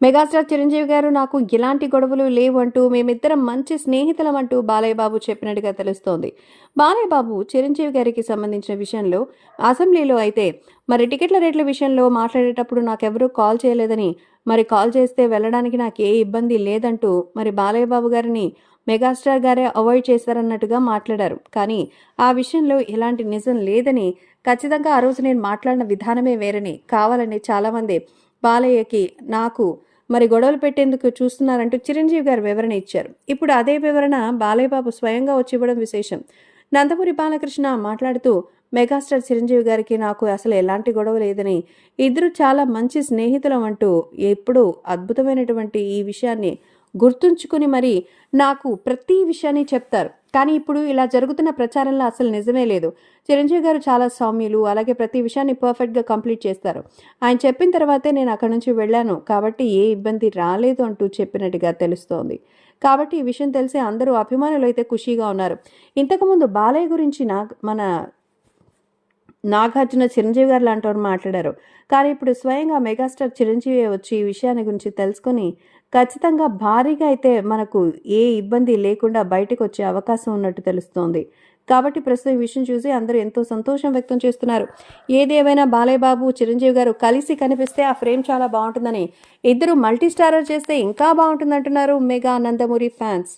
Megastar Chiranjeevi గారు నాకు ఎలాంటి గొడవలు లేవంటూ మేమిద్దరం మంచి స్నేహితులం అంటూ బాలయ్య బాబు చెప్పినట్టుగా తెలుస్తోంది. బాలయ్య బాబు చిరంజీవి గారికి సంబంధించిన విషయంలో అసెంబ్లీలో అయితే మరి టికెట్ల రేట్ల విషయంలో మాట్లాడేటప్పుడు నాకెవరూ కాల్ చేయలేదని మరి కాల్ చేస్తే వెళ్ళడానికి నాకు ఏ ఇబ్బంది లేదంటూ మరి బాలయ్య బాబు గారిని మెగాస్టార్ గారే అవాయిడ్ చేశారన్నట్టుగా మాట్లాడారు. కానీ ఆ విషయంలో ఎలాంటి నిజం లేదని ఖచ్చితంగా ఆ రోజు నేను మాట్లాడిన విధానమే వేరని కావాలని చాలామంది బాలయ్యకి నాకు మరి గొడవలు పెట్టేందుకు చూస్తున్నారంటూ చిరంజీవి గారు వివరణ ఇచ్చారు. ఇప్పుడు అదే వివరణ బాలయ్యబాబు స్వయంగా వచ్చి ఇవ్వడం విశేషం. నందమూరి బాలకృష్ణ మాట్లాడుతూ మెగాస్టార్ చిరంజీవి గారికి నాకు అసలు ఎలాంటి గొడవ లేదని ఇద్దరు చాలా మంచి స్నేహితులం అంటూ ఎప్పుడూ అద్భుతమైనటువంటి ఈ విషయాన్ని గుర్తుంచుకుని మరి నాకు ప్రతి విషయాన్ని చెప్తారు. కానీ ఇప్పుడు ఇలా జరుగుతున్న ప్రచారంలో అసలు నిజమే లేదు. చిరంజీవి గారు చాలా సౌమ్యులు అలాగే ప్రతి విషయాన్ని పర్ఫెక్ట్గా కంప్లీట్ చేస్తారు. ఆయన చెప్పిన తర్వాతే నేను అక్కడి నుంచి వెళ్ళాను. కాబట్టి ఏ ఇబ్బంది రాలేదు అంటూ చెప్పినట్టుగా తెలుస్తోంది. కాబట్టి ఈ విషయం తెలిసి అందరూ అభిమానులు అయితే ఖుషీగా ఉన్నారు. ఇంతకుముందు బాలయ్య గురించి నా మన నాగార్జున చిరంజీవి గారు లాంటి వారు మాట్లాడారు. కానీ ఇప్పుడు స్వయంగా మెగాస్టార్ చిరంజీవి వచ్చి ఈ విషయాన్ని గురించి తెలుసుకొని ఖచ్చితంగా భారీగా అయితే మనకు ఏ ఇబ్బంది లేకుండా బయటకు వచ్చే అవకాశం ఉన్నట్టు తెలుస్తోంది. కాబట్టి ప్రస్తుతం ఈ విషయం చూసి అందరూ ఎంతో సంతోషం వ్యక్తం చేస్తున్నారు. ఏదేమైనా బాలయ్యబాబు చిరంజీవి గారు కలిసి కనిపిస్తే ఆ ఫ్రేమ్ చాలా బాగుంటుందని ఇద్దరు మల్టీ స్టారర్ చేస్తే ఇంకా బాగుంటుందంటున్నారు మెగా నందమూరి ఫ్యాన్స్.